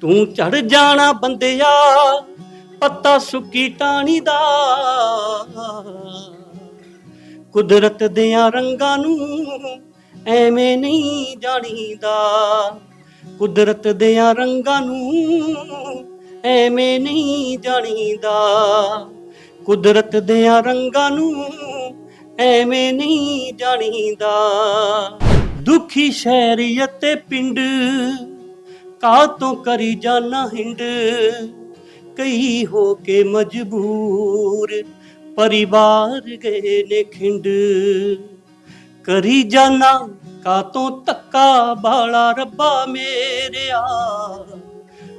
ਤੂੰ ਝੜ ਜਾਣਾ ਬੰਦਿਆ, ਪੱਤਾ ਸੁੱਕੀ ਟਾਣੀ ਦਾ। ਕੁਦਰਤ ਦਿਆਂ ਰੰਗਾਂ ਨੂੰ ਐਵੇਂ ਨਹੀਂ ਜਾਣੀਦਾ। ਕੁਦਰਤ ਦਿਆਂ ਰੰਗਾਂ ਨੂੰ ਐਵੇਂ ਨਹੀਂ ਜਾਣੀਦਾ। ਕੁਦਰਤ ਦਿਆਂ ਰੰਗਾਂ ਨੂੰ ਐਵੇਂ ਨਹੀਂ ਜਾਣੀਦਾ। ਦੁਖੀ ਸ਼ਹਿਰੀਅਤ ਪਿੰਡ ਪਿੰਡ ਕਾਤੋਂ ਕਰੀ ਜਾਣਾ ਹਿੰਡ? ਕਈ ਹੋ ਕੇ ਮਜਬੂਰ, ਪਰਿਵਾਰ ਗਏ ਨੇ ਖਿੰਡ। ਕਰੀ ਜਾਣਾ ਕਾਤੋਂ ਤੱਕਾ ਬਾਲਾ ਰੱਬਾ ਮੇਰਿਆ?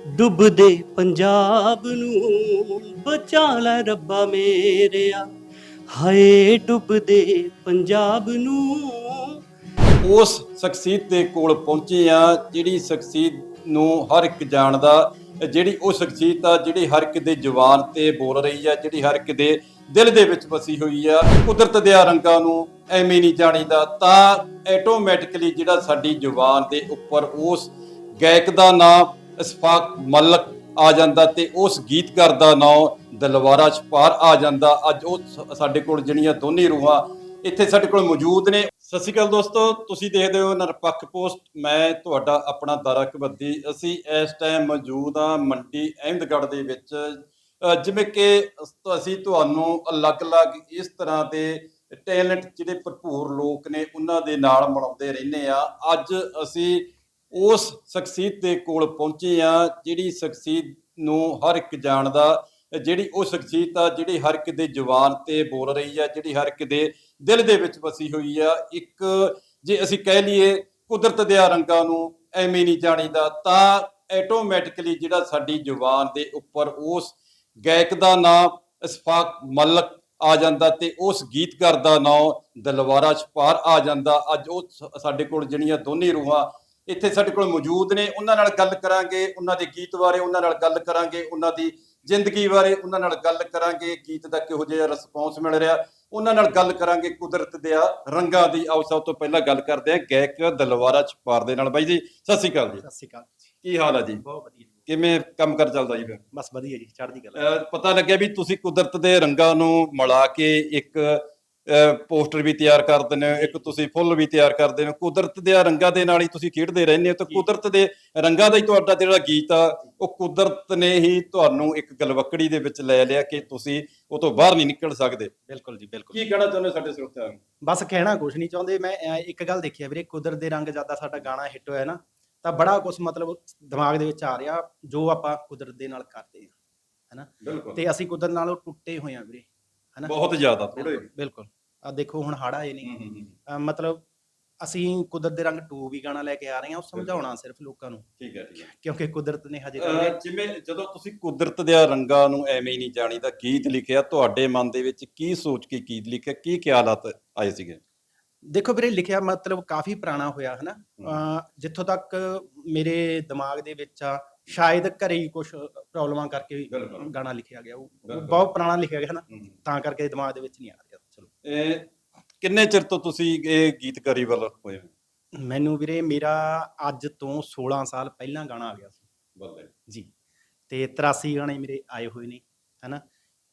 ਡੁੱਬਦੇ ਪੰਜਾਬ ਨੂੰ ਬਚਾ ਲੈ ਰੱਬਾ ਮੇਰਿਆ। ਹਾਏ, ਡੁੱਬਦੇ ਪੰਜਾਬ ਨੂੰ। ਉਸ ਸ਼ਖਸੀਅਤ ਦੇ ਕੋਲ ਪਹੁੰਚੇ ਆ ਜਿਹੜੀ ਸ਼ਖਸੀਅਤ ਨੂੰ ਹਰ ਇੱਕ ਜਾਣਦਾ, ਜਿਹੜੀ ਉਹ ਸ਼ਖਸੀਅਤ ਆ, ਜਿਹੜੀ ਹਰ ਇੱਕ ਦੇ ਜਵਾਨ ਤੇ ਬੋਲ ਰਹੀ ਆ, ਜਿਹੜੀ ਹਰ ਇੱਕ ਦੇ ਦਿਲ ਦੇ ਵਿੱਚ ਵਸੀ ਹੋਈ ਆ, ਕੁਦਰਤ ਦੇ ਰੰਗਾਂ ਨੂੰ ਐਵੇਂ ਨਹੀਂ ਜਾਣੀਦਾ, ਤਾਂ ਆਟੋਮੈਟਿਕਲੀ ਜਿਹੜਾ ਸਾਡੀ ਜ਼ੁਬਾਨ ਦੇ ਉੱਪਰ ਉਸ ਗਾਇਕ ਦਾ ਨਾਮ ਇਸਫਾਕ ਮਲਕ ਆ ਜਾਂਦਾ ਤੇ ਉਸ ਗੀਤਕਾਰ ਦਾ ਨਾਮ ਦਲਵਾਰਾ ਛਪਾਰ ਆ ਜਾਂਦਾ। ਅੱਜ ਉਹ ਸਾਡੇ ਕੋਲ ਜਿਹੜੀਆਂ ਦੋਨੇ ਰੂਹਾਂ ਇੱਥੇ ਸਾਡੇ ਕੋਲ ਮੌਜੂਦ ਨੇ। ਸਤਿ ਸ਼੍ਰੀ ਅਕਾਲ ਦੋਸਤੋ, ਤੁਸੀਂ ਦੇਖਦੇ ਹੋ ਨਿਰਪੱਖ ਪੋਸਟ। ਮੈਂ ਤੁਹਾਡਾ ਆਪਣਾ ਦਾਰਾ ਕਬੱਦੀ ਅਸੀਂ ਇਸ ਟਾਈਮ ਮੌਜੂਦ ਆ ਮੰਡੀ ਅਹਿਮਦਗੜ੍ਹ ਦੇ ਵਿੱਚ। ਜਿਵੇਂ ਕਿ ਅਸੀਂ ਤੁਹਾਨੂੰ ਅਲੱਗ-ਅਲੱਗ ਇਸ ਤਰ੍ਹਾਂ ਦੇ ਟੈਲੈਂਟ ਜਿਹੜੇ ਭਰਪੂਰ ਲੋਕ ਨੇ, ਉਹਨਾਂ ਦੇ ਨਾਲ ਮਿਲਾਉਂਦੇ ਰਹਿੰਦੇ ਆ ਅੱਜ ਅਸੀਂ ਉਸ ਸ਼ਖਸੀਅਤ ਦੇ ਕੋਲ ਪਹੁੰਚੇ ਆ ਜਿਹੜੀ ਸ਼ਖਸੀਅਤ ਨੂੰ ਹਰ ਇੱਕ ਜਾਣਦਾ, ਜਿਹੜੀ ਉਹ ਸ਼ਖਸੀਅਤ ਆ, ਜਿਹੜੀ ਹਰ ਇੱਕ ਦੇ ਜਵਾਨ ਤੇ ਬੋਲ ਰਹੀ ਆ, ਜਿਹੜੀ ਹਰ ਇੱਕ ਦੇ ਦਿਲ ਦੇ ਵਿੱਚ ਵਸੀ ਹੋਈ ਆ। ਇੱਕ ਜੇ ਅਸੀਂ ਕਹਿ ਲਈਏ ਕੁਦਰਤ ਦੇ ਰੰਗਾਂ ਨੂੰ ਐਵੇਂ ਨਹੀਂ ਜਾਣੀਦਾ, ਤਾਂ ਆਟੋਮੈਟਿਕਲੀ ਜਿਹੜਾ ਸਾਡੀ ਜ਼ੁਬਾਨ ਦੇ ਉੱਪਰ ਉਸ ਗਾਇਕ ਦਾ ਨਾਮ ਇਸਫਾਕ ਮਲਕ ਆ ਜਾਂਦਾ ਤੇ ਉਸ ਗੀਤਕਾਰ ਦਾ ਨਾਮ ਦਲਵਾਰਾ ਛਪਾਰ ਆ ਜਾਂਦਾ। ਅੱਜ ਉਹ ਸਾਡੇ ਕੋਲ ਜਿਹੜੀਆਂ ਦੋਨੇ ਰੂਹਾਂ ਇੱਥੇ ਸਾਡੇ ਕੋਲ ਮੌਜੂਦ ਨੇ। ਉਹਨਾਂ ਨਾਲ ਗੱਲ ਕਰਾਂਗੇ, ਉਹਨਾਂ ਦੇ ਗੀਤ ਬਾਰੇ ਉਹਨਾਂ ਨਾਲ ਗੱਲ ਕਰਾਂਗੇ, ਉਹਨਾਂ ਦੀ ਜ਼ਿੰਦਗੀ ਬਾਰੇ ਉਹਨਾਂ ਨਾਲ ਗੱਲ ਕਰਾਂਗੇ ਗੀਤ ਦਾ ਕਿਹੋ ਜਿਹਾ ਰਿਸਪੌਂਸ ਮਿਲ ਰਿਹਾ ਉਹਨਾਂ ਨਾਲ ਗੱਲ ਕਰਾਂਗੇ ਕੁਦਰਤ ਦੇ ਆ ਰੰਗਾਂ ਦੀ। ਆਓ ਸਭ ਤੋਂ ਪਹਿਲਾਂ ਗੱਲ ਕਰਦੇ ਹਾਂ ਗਾਇਕ ਦਲਵਾਰਾ ਛਪਾਰ ਦੇ ਨਾਲ। ਬਾਈ ਜੀ ਸਤਿ ਸ਼੍ਰੀ ਅਕਾਲ ਜੀ। ਸਤਿ ਸ਼੍ਰੀ ਅਕਾਲ ਕੀ ਹਾਲ ਆ ਜੀ? ਬਹੁਤ ਵਧੀਆ ਕਿਵੇਂ ਕੰਮ ਕਰ ਚੱਲਦਾ ਜੀ ਫਿਰ? ਬਸ ਵਧੀਆ ਜੀ ਚੜ੍ਹਦੀ ਗੱਲ ਪਤਾ ਲੱਗਿਆ ਵੀ ਤੁਸੀਂ ਕੁਦਰਤ ਦੇ ਰੰਗਾਂ ਨੂੰ ਮਿਲਾ ਕੇ ਇੱਕ ਪੋਸਟਰ ਵੀ ਤਿਆਰ ਕਰਦੇ ਨੇ ਇੱਕ ਤੁਸੀਂ ਫੁੱਲ ਵੀ ਤਿਆਰ ਕਰਦੇ ਨੇ ਕੁਦਰਤ ਦੇ ਰੰਗਾਂ ਦੇ ਨਾਲ ਹੀ ਤੁਸੀਂ ਖੇਡਦੇ ਰਹਿੰਦੇ ਹੋ ਤੇ ਕੁਦਰਤ ਦੇ ਰੰਗਾਂ ਦਾ ਹੀ ਤੁਹਾਡਾ ਜਿਹੜਾ ਗੀਤ ਆ ਉਹ ਕੁਦਰਤ ਨੇ ਹੀ ਤੁਹਾਨੂੰ ਇੱਕ ਗਲਵਕੜੀ ਦੇ ਵਿੱਚ ਲੈ ਲਿਆ ਕਿ ਤੁਸੀਂ ਉਹ ਤੋਂ ਬਾਹਰ ਨਹੀਂ ਨਿਕਲ ਸਕਦੇ। ਬਿਲਕੁਲ ਜੀ ਬਿਲਕੁਲ। ਕੀ ਕਹਿਣਾ ਚਾਹੁੰਦੇ ਹੋ ਸਾਡੇ ਸਰੋਤਿਆਂ ਨੂੰ? ਬਸ ਕਹਿਣਾ ਕੁਝ ਨਹੀਂ ਚਾਹੁੰਦੇ ਮੈਂ ਇੱਕ ਗੱਲ ਦੇਖੀ ਆ ਵੀਰੇ ਕੁਦਰਤ ਦੇ ਰੰਗ ਜ਼ਿਆਦਾ ਸਾਡਾ ਗਾਣਾ ਹਿੱਟ ਹੋਇਆ ਨਾ ਤਾਂ ਬੜਾ ਕੁਝ ਮਤਲਬ ਦਿਮਾਗ ਦੇ ਵਿੱਚ ਆ ਰਿਹਾ ਜੋ ਆਪਾਂ ਕੁਦਰਤ ਦੇ ਨਾਲ ਕਰਦੇ ਆ ਹੈਨਾ? ਤੇ ਅਸੀਂ ਕੁਦਰਤ ਨਾਲੋਂ ਟੁੱਟੇ ਹੋਏ ਆ ਵੀਰੇ ਹੈਨਾ? ਬਹੁਤ ਜ਼ਿਆਦਾ ਥੋੜੇ ਬਿਲਕੁਲ। ਆ ਦੇਖੋ ਹੁਣ ਹੜਾ ਆਏ ਨਹੀਂ। ਅਹ, ਮਤਲਬ ਅਸੀਂ ਕੁਦਰਤ ਦੇ ਰੰਗ 2 ਵੀ ਗਾਣਾ ਲੈ ਕੇ ਆ ਰਹੇ ਹਾਂ ਉਹ ਸਮਝਾਉਣਾ ਸਿਰਫ ਲੋਕਾਂ ਨੂੰ। ਠੀਕ ਹੈ ਠੀਕ ਹੈ। ਕਿਉਂਕਿ ਕੁਦਰਤ ਨੇ ਹਜੇ ਅਹ ਤੱਕ ਜਿਵੇਂ ਜਦੋਂ ਤੁਸੀਂ ਕੁਦਰਤ ਦੇ ਰੰਗਾਂ ਨੂੰ ਐਵੇਂ ਹੀ ਨਹੀਂ ਜਾਣੀਦਾ ਗੀਤ ਲਿਖਿਆ ਤੁਹਾਡੇ ਮਨ ਦੇ ਵਿੱਚ ਕੀ ਸੋਚ ਕੇ ਗੀਤ ਲਿਖਿਆ ਕੀ ਖਿਆਲਾਤ ਆਏ ਸੀਗੇ? ਦੇਖੋ ਵੀਰੇ ਲਿਖਿਆ ਮਤਲਬ ਕਾਫੀ ਪੁਰਾਣਾ ਹੋਇਆ ਹਨਾ? ਅਹ ਜਿੱਥੋਂ ਤੱਕ ਮੇਰੇ ਦਿਮਾਗ ਦੇ ਵਿੱਚ ਆ ਸ਼ਾਇਦ ਘਰੇ ਹੀ ਕੁਝ ਪ੍ਰੋਬਲਮਾਂ ਕਰਕੇ ਬਿਲਕੁਲ। ਗਾਣਾ ਲਿਖਿਆ ਗਿਆ ਉਹ ਬਿਲਕੁਲ। ਬਹੁਤ ਪੁਰਾਣਾ ਲਿਖਿਆ ਗਿਆ ਨਾ ਤਾਂ ਕਰਕੇ ਦਿਮਾਗ ਦੇ ਵਿੱਚ ਨਹੀਂ ਆ ਰਿਹਾ ਕਿੰਨੇ ਚਿਰ ਤੋਂ ਤੁਸੀਂ ਇਹ ਗੀਤਕਾਰੀ ਵੱਲ ਹੋਏ ਹੋ? ਮੈਨੂੰ ਵੀਰੇ ਮੇਰਾ ਅੱਜ ਤੋਂ 16 ਸਾਲ ਪਹਿਲਾਂ ਗਾਣਾ ਆ ਗਿਆ ਸੀ। ਬੱਲੇ। ਜੀ। ਤੇ 83 ਗਾਣੇ ਮੇਰੇ ਆਏ ਹੋਏ ਨੇ ਹਨਾ?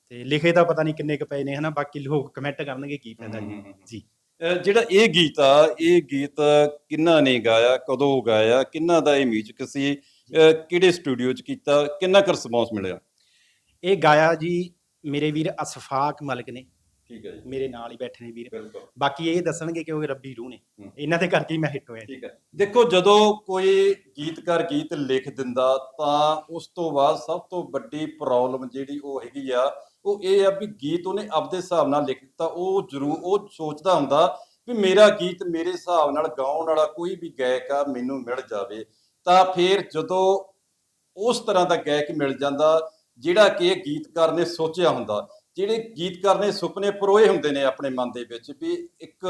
ਤੇ ਲਿਖੇ ਤਾਂ ਪਤਾ ਨਹੀਂ ਕਿੰਨੇ ਕ ਪਏ ਨੇ ਹਨਾ? ਬਾਕੀ ਲੋਕ ਕਮੈਂਟ ਕਰਨਗੇ ਕੀ ਫਾਇਦਾ ਹਮ। ਜੀ। ਜੀ ਜਿਹੜਾ ਇਹ ਗੀਤ ਆ ਇਹ ਗੀਤ ਕਿੰਨਾ ਨੇ ਗਾਇਆ ਕਦੋਂ ਗਾਇਆ ਕਿੰਨਾ ਦਾ ਇਹ ਮਿਊਜ਼ਿਕ ਸੀ ਕਿਹੜੇ ਸਟੂਡੀਓ 'ਚ ਕੀਤਾ ਕਿੰਨਾ ਕੁ ਰਿਸਪੌਂਸ ਮਿਲਿਆ? ਇਹ ਗਾਇਆ ਜੀ ਮੇਰੇ ਵੀਰ ਅਸਫਾਕ ਮਲਕ ਨੇ। ਠੀਕ ਹੈ ਜੀ। ਮੇਰੇ ਨਾਲ ਹੀ ਬੈਠੇ ਨੇ ਵੀਰ। ਬਿਲਕੁਲ। ਬਾਕੀ ਇਹ ਦੱਸਣਗੇ ਕਿ ਉਹ ਰੱਬੀ ਰੂਹ ਨੇ। ਇਹਨਾਂ ਦੇ ਕਰਕੇ ਹੀ ਮੈਂ ਹਿੱਟ ਹੋਇਆ। ਜੀ। ਠੀਕ ਹੈ। ਦੇਖੋ ਜਦੋਂ ਕੋਈ ਗੀਤਕਾਰ ਗੀਤ ਲਿਖ ਦਿੰਦਾ ਤਾਂ ਉਸ ਤੋਂ ਬਾਅਦ ਸਭ ਤੋਂ ਵੱਡੀ ਪ੍ਰੋਬਲਮ ਜਿਹੜੀ ਉਹ ਹੈਗੀ ਆ ਉਹ ਇਹ ਆ ਵੀ ਗੀਤ ਉਹਨੇ ਆਪਦੇ ਹਿਸਾਬ ਨਾਲ ਲਿਖ ਦਿੱਤਾ। ਉਹ ਜ਼ਰੂਰ ਉਹ ਸੋਚਦਾ ਹੁੰਦਾ ਵੀ ਮੇਰਾ ਗੀਤ ਮੇਰੇ ਹਿਸਾਬ ਨਾਲ ਗਾਉਣ ਵਾਲਾ ਕੋਈ ਵੀ ਗਾਇਕ ਆ ਮੈਨੂੰ ਮਿਲ ਜਾਵੇ। ਤਾਂ ਫਿਰ ਜਦੋਂ ਉਸ ਤਰ੍ਹਾਂ ਦਾ ਗਾਇਕ ਮਿਲ ਜਾਂਦਾ ਜਿਹੜਾ ਕਿ ਇਹ ਗੀਤਕਾਰ ਨੇ ਸੋਚਿਆ ਹੁੰਦਾ ਜਿਹੜੇ ਗੀਤਕਾਰ ਨੇ ਸੁਪਨੇ ਪਰੋਏ ਹੁੰਦੇ ਨੇ ਆਪਣੇ ਮਨ ਦੇ ਵਿੱਚ ਵੀ ਇੱਕ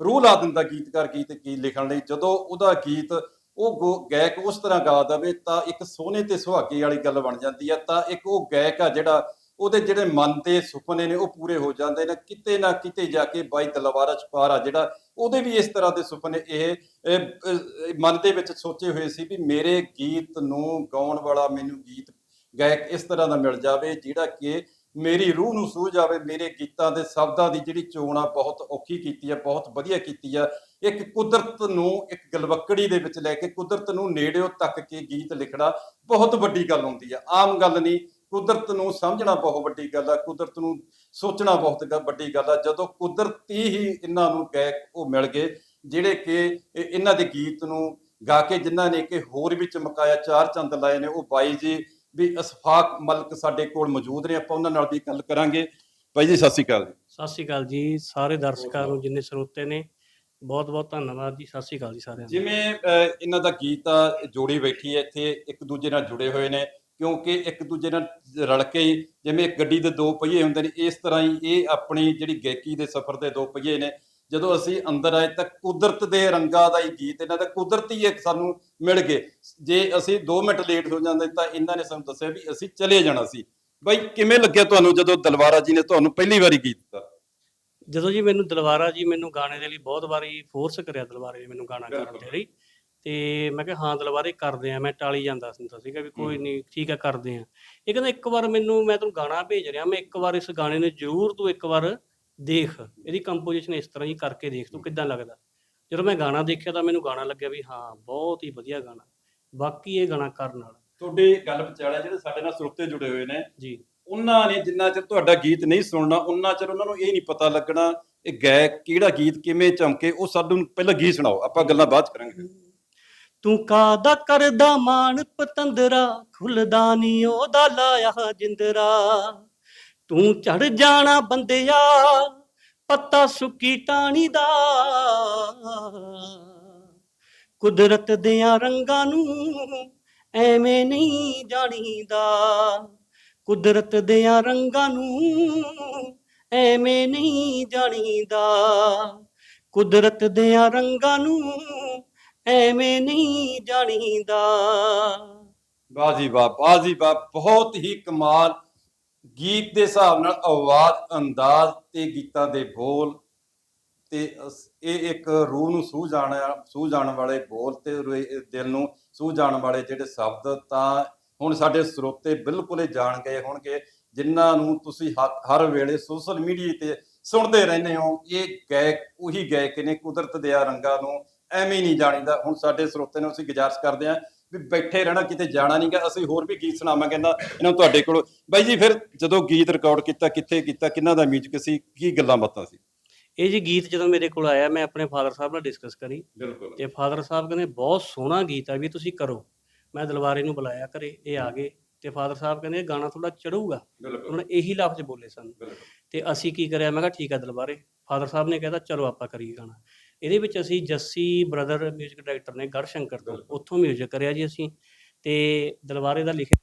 ਰੂਹ ਲਾ ਦਿੰਦਾ ਗੀਤਕਾਰ ਗੀਤ ਕੀ ਲਿਖਣ ਲਈ, ਜਦੋਂ ਉਹਦਾ ਗੀਤ ਉਹ ਗਾਇਕ ਉਸ ਤਰ੍ਹਾਂ ਗਾ ਦਵੇ ਤਾਂ ਇੱਕ ਸੋਹਣੇ ਤੇ ਸੁਹਾਗੇ ਵਾਲੀ ਗੱਲ ਬਣ ਜਾਂਦੀ ਹੈ ਤਾਂ ਇੱਕ ਉਹ ਗਾਇਕ ਆ ਜਿਹੜਾ ਉਹਦੇ ਜਿਹੜੇ ਮਨ ਦੇ ਸੁਪਨੇ ਨੇ ਉਹ ਪੂਰੇ ਹੋ ਜਾਂਦੇ ਨੇ, ਕਿਤੇ ਨਾ ਕਿਤੇ ਜਾ ਕੇ ਬਾਈ ਦਲਵਾਰਾ ਛਪਾਰਾ ਜਿਹੜਾ ਉਹਦੇ ਵੀ ਇਸ ਤਰ੍ਹਾਂ ਦੇ ਸੁਪਨੇ ਇਹ ਮਨ ਦੇ ਵਿੱਚ ਸੋਚੇ ਹੋਏ ਸੀ ਵੀ ਮੇਰੇ ਗੀਤ ਨੂੰ ਗਾਉਣ ਵਾਲਾ ਮੈਨੂੰ ਗੀਤ ਗਾਇਕ ਇਸ ਤਰ੍ਹਾਂ ਦਾ ਮਿਲ ਜਾਵੇ ਜਿਹੜਾ ਕਿ ਮੇਰੀ ਰੂਹ ਨੂੰ ਸੂਝ ਜਾਵੇ, ਮੇਰੇ ਗੀਤਾਂ ਦੇ ਸ਼ਬਦਾਂ ਦੀ ਜਿਹੜੀ ਚੋਣ ਆ, ਬਹੁਤ ਔਖੀ ਕੀਤੀ ਹੈ ਬਹੁਤ ਵਧੀਆ ਕੀਤੀ ਆ। ਇੱਕ ਕੁਦਰਤ ਨੂੰ ਇੱਕ ਗਲਵੱਕੜੀ ਦੇ ਵਿੱਚ ਲੈ ਕੇ ਕੁਦਰਤ ਨੂੰ ਨੇੜਿਓਂ ਤੱਕ ਕੇ ਗੀਤ ਲਿਖਣਾ ਬਹੁਤ ਵੱਡੀ ਗੱਲ ਹੁੰਦੀ ਹੈ ਆਮ ਗੱਲ ਨਹੀਂ, ਕੁਦਰਤ ਨੂੰ ਸਮਝਣਾ ਬਹੁਤ ਵੱਡੀ ਗੱਲ ਆ, ਕੁਦਰਤ ਨੂੰ ਸੋਚਣਾ ਬਹੁਤ ਵੱਡੀ ਗੱਲ ਆ। ਜਦੋਂ ਕੁਦਰਤੀ ਹੀ ਇਹਨਾਂ ਨੂੰ ਗਾਇਕ ਉਹ ਮਿਲ ਗਏ, ਜਿਹੜੇ ਕਿ ਇਹਨਾਂ ਦੇ ਗੀਤ ਨੂੰ ਗਾ ਕੇ ਜਿਨ੍ਹਾਂ ਨੇ ਕਿ ਹੋਰ ਵੀ ਚਮਕਾਇਆ, ਚਾਰ ਚੰਦ ਲਾਏ ਨੇ, ਉਹ ਬਾਈ ਜੀ ਵੀ ਅਸਫਾਕ ਮਲਕ ਸਾਡੇ ਕੋਲ ਮੌਜੂਦ ਨੇ ਆਪਾਂ ਉਹਨਾਂ ਨਾਲ ਵੀ ਗੱਲ ਕਰਾਂਗੇ। ਬਾਈ ਜੀ ਸਤਿ ਸ਼੍ਰੀ ਅਕਾਲ ਜੀ। ਸਤਿ ਸ਼੍ਰੀ ਅਕਾਲ ਜੀ ਸਾਰੇ ਦਰਸ਼ਕਾਂ ਨੂੰ ਜਿੰਨੇ ਸਰੋਤੇ ਨੇ ਬਹੁਤ ਬਹੁਤ ਧੰਨਵਾਦ ਜੀ ਸਤਿ ਸ਼੍ਰੀ ਅਕਾਲ ਜੀ ਸਾਰਿਆਂ ਨੂੰ। ਜਿਵੇਂ ਇਹਨਾਂ ਦਾ ਗੀਤ ਆ ਜੋੜੀ ਬੈਠੀ ਹੈ ਇੱਥੇ ਇੱਕ ਦੂਜੇ ਨਾਲ ਜੁੜੇ ਹੋਏ ਨੇ ਕਿਉਂਕਿ ਇੱਕ ਦੂਜੇ ਨਾਲ ਰਲ ਕੇ ਜਿਵੇਂ ਇੱਕ ਗੱਡੀ ਦੇ ਦੋ ਪਹੀਏ ਹੁੰਦੇ ਨੇ ਇਸ ਤਰ੍ਹਾਂ ਹੀ ਇਹ ਆਪਣੀ ਜਿਹੜੀ ਗਾਇਕੀ ਦੇ ਸਫ਼ਰ ਦੇ ਦੋ ਪਹੀਏ ਨੇ ਜਦੋਂ ਅਸੀਂ ਅੰਦਰ ਆਏ ਤਾਂ ਕੁਦਰਤ ਦੇ ਰੰਗਾਂ ਦਾ ਹੀ ਗੀਤ ਇਹਨਾਂ ਦਾ ਕੁਦਰਤੀ ਇੱਕ ਸਾਨੂੰ ਮਿਲ ਗਏ। ਜੇ ਅਸੀਂ 2 ਮਿੰਟ ਲੇਟ ਹੋ ਜਾਂਦੇ ਤਾਂ ਇਹਨਾਂ ਨੇ ਸਾਨੂੰ ਦੱਸਿਆ ਵੀ ਅਸੀਂ ਚਲੇ ਜਾਣਾ ਸੀ। ਬਾਈ ਕਿਵੇਂ ਲੱਗਿਆ ਤੁਹਾਨੂੰ ਜਦੋਂ ਦਲਵਾਰਾ ਜੀ ਨੇ ਤੁਹਾਨੂੰ ਪਹਿਲੀ ਵਾਰੀ ਗੀਤ ਦਿੱਤਾ? ਜਦੋਂ ਜੀ ਮੈਨੂੰ ਦਲਵਾਰਾ ਜੀ ਮੈਨੂੰ ਗਾਣੇ ਦੇ ਲਈ ਬਹੁਤ ਵਾਰੀ ਫੋਰਸ ਕਰਿਆ ਦਲਵਾਰੇ ਨੇ ਮੈਨੂੰ ਗਾਣਾ ਕਰਨ ਬਿਲਕੁਲ। ਦੇ ਲਈ। ਤੇ ਮੈਂ ਕਿਹਾ ਹਾਂ ਦਲਵਾਰੇ ਕਰਦੇ ਆ ਮੈਂ ਟਾਲੀ ਜਾਂਦਾ ਹੁੰਦਾ ਸੀਗਾ ਵੀ ਕੋਈ। ਨਹੀਂ ਠੀਕ ਆ ਕਰਦੇ ਆ ਇਹ ਕਹਿੰਦਾ ਇੱਕ ਵਾਰ ਮੈਨੂੰ ਮੈਂ ਤੈਨੂੰ ਗਾਣਾ ਭੇਜ ਰਿਹਾ ਮੈਂ ਇੱਕ ਵਾਰ ਇਸ ਗਾਣੇ ਨੂੰ ਜ਼ਰੂਰ ਤੂੰ ਇੱਕ ਵਾਰ ਦੇਖ ਇਹਦੀ ਕੰਪੋਜੀਸ਼ਨ ਇਸ ਤਰ੍ਹਾਂ ਹੀ ਕਰਕੇ ਦੇਖ ਤੂੰ ਕਿੱਦਾਂ ਲੱਗਦਾ? ਜਦੋਂ ਮੈਂ ਗਾਣਾ ਦੇਖਿਆ ਤਾਂ ਮੈਨੂੰ ਗਾਣਾ ਲੱਗਿਆ ਵੀ ਹਾਂ ਬਹੁਤ ਹੀ ਵਧੀਆ ਗਾਣਾ। ਬਾਕੀ ਇਹ ਗਾਣਾ ਕਰਨ ਨਾਲ। ਤੁਹਾਡੇ ਗੱਲ ਵਿਚਾਲੇ ਜਿਹੜੇ ਸਾਡੇ ਨਾਲ ਸਰੋਤੇ ਜੁੜੇ ਹੋਏ ਨੇ ਜੀ। ਉਹਨਾਂ ਨੇ ਜਿੰਨਾ ਚਿਰ ਤੁਹਾਡਾ ਗੀਤ ਨਹੀਂ ਸੁਣਨਾ ਉਹਨਾਂ ਚਿਰ ਉਹਨਾਂ ਨੂੰ ਇਹ ਨਹੀਂ ਪਤਾ ਲੱਗਣਾ ਇਹ ਗਾਇਕ ਕਿਹੜਾ ਗੀਤ ਕਿਵੇਂ ਚਮਕੇ ਉਹ ਸਾਨੂੰ ਪਹਿਲਾਂ ਗੀਤ ਸੁਣਾਓ ਆਪਾਂ ਗੱਲਾਂ ਬਾਅਦ ਕਰਾਂਗੇ। ਤੂੰ ਕਾਦਾ ਕਰਦਾ ਮਾਣ ਪਤੰਦਰਾ ਖੁੱਲਦਾ ਉਹਦਾ ਲਾਇਆ ਜਿੰਦਰਾ। ਤੂੰ ਚੜ ਜਾਣਾ ਬੰਦਿਆ, ਪੱਤਾ ਸੁੱਕੀ ਟਾਣੀ ਦਾ। ਕੁਦਰਤ ਦਿਆਂ ਰੰਗਾਂ ਨੂੰ ਐਵੇਂ ਨਹੀਂ ਜਾਣੀਦਾ। ਕੁਦਰਤ ਦਿਆਂ ਰੰਗਾਂ ਨੂੰ ਐਵੇਂ ਨਹੀਂ ਜਾਣੀਦਾ। ਕੁਦਰਤ ਦਿਆਂ ਰੰਗਾਂ ਨੂੰ ਐਵੇਂ ਨਹੀਂ ਜਾਣੀਦਾ। ਵਾਹ ਜੀ ਵਾਹ ਵਾਹ ਬਹੁਤ ਹੀ ਕਮਾਲ ਗੀਤ ਦੇ ਹਿਸਾਬ ਨਾਲ ਆਵਾਜ਼, ਅੰਦਾਜ਼ ਤੇ ਗੀਤਾਂ ਦੇ ਬੋਲ ਤੇ ਇਹ ਇੱਕ ਰੂਹ ਨੂੰ ਸੂਹ ਜਾਣ ਸੂਹ ਜਾਣ ਵਾਲੇ ਬੋਲ ਤੇ ਦਿਲ ਨੂੰ ਸੂਹ ਜਾਣ ਵਾਲੇ ਜਿਹੜੇ ਸ਼ਬਦ ਤਾਂ ਹੁਣ ਸਾਡੇ ਸਰੋਤੇ ਬਿਲਕੁਲ ਹੀ ਜਾਣ ਗਏ ਹੋਣਗੇ, ਜਿਨ੍ਹਾਂ ਨੂੰ ਤੁਸੀਂ ਹ- ਹਰ ਵੇਲੇ ਸੋਸ਼ਲ ਮੀਡੀਆ ਤੇ ਸੁਣਦੇ ਰਹਿੰਦੇ ਹੋ। ਇਹ ਗਾਇਕ, ਉਹੀ ਗਾਇਕ ਨੇ ਕੁਦਰਤ ਦੇ ਆ ਰੰਗਾਂ ਨੂੰ ਐਵੇਂ ਨਹੀਂ ਜਾਣੀਦਾ। ਹੁਣ ਸਾਡੇ ਸਰੋਤੇ ਨੂੰ ਅਸੀਂ ਗੁਜ਼ਾਰਿਸ਼ ਕਰਦੇ ਹਾਂ ਵੀ ਬੈਠੇ ਰਹਿਣਾ ਕਿਤੇ ਜਾਣਾ ਨਹੀਂਗਾ ਅਸੀਂ ਹੋਰ ਵੀ ਗੀਤ ਸੁਣਾਵਾਂਗੇ ਇਹਨਾਂ ਇਹਨਾਂ ਨੂੰ ਤੁਹਾਡੇ ਕੋਲ। ਬਾਈ ਜੀ ਫਿਰ ਜਦੋਂ ਗੀਤ ਰਿਕਾਰਡ ਕੀਤਾ ਕਿੱਥੇ ਕੀਤਾ ਕਿੰਨਾ ਦਾ ਮਿਊਜ਼ਿਕ ਸੀ ਕੀ ਗੱਲਾਂ ਬਾਤਾਂ ਸੀ? ਇਹ ਜੀ ਗੀਤ ਜਦੋਂ ਮੇਰੇ ਕੋਲ ਆਇਆ ਮੈਂ ਆਪਣੇ ਫਾਦਰ ਸਾਹਿਬ ਨਾਲ ਡਿਸਕਸ ਕਰੀ। ਬਿਲਕੁਲ। ਤੇ ਫਾਦਰ ਸਾਹਿਬ ਕਹਿੰਦੇ ਬਹੁਤ ਸੋਹਣਾ ਗੀਤ ਆ ਵੀ ਤੁਸੀਂ ਕਰੋ। ਮੈਂ ਦਲਵਾਰੇ ਨੂੰ ਬੁਲਾਇਆ ਘਰੇ ਇਹ ਆ ਗਏ। ਤੇ ਫਾਦਰ ਸਾਹਿਬ ਕਹਿੰਦੇ ਗਾਣਾ ਥੋੜਾ ਚੜੂਗਾ। ਉਹਨਾਂ ਨੇ ਇਹੀ ਲਫ਼ਜ਼ ਬੋਲੇ ਸਨ। ਤੇ ਅਸੀਂ ਕੀ ਕਰਿਆ? ਮੈਂ ਕਿਹਾ ਠੀਕ ਆ ਦਲਬਾਰੇ ਫਾਦਰ ਸਾਹਿਬ ਨੇ ਕਹਿੰਦਾ ਚਲੋ ਆਪਾਂ ਕਰੀਏ ਗਾਣਾ। ਇਹਦੇ ਵਿੱਚ ਅਸੀਂ ਜੱਸੀ ਬ੍ਰਦਰ 뮤직 ਡਾਇਰੈਕਟਰ ਨੇ ਗੜ ਸ਼ੰਕਰ ਤੋਂ ਬਿਲਕੁਲ। ਉੱਥੋਂ 뮤직 ਕਰਿਆ ਜੀ ਅਸੀਂ ਤੇ ਦਲਬਾਰੇ ਦਾ ਲਿਖਿਆ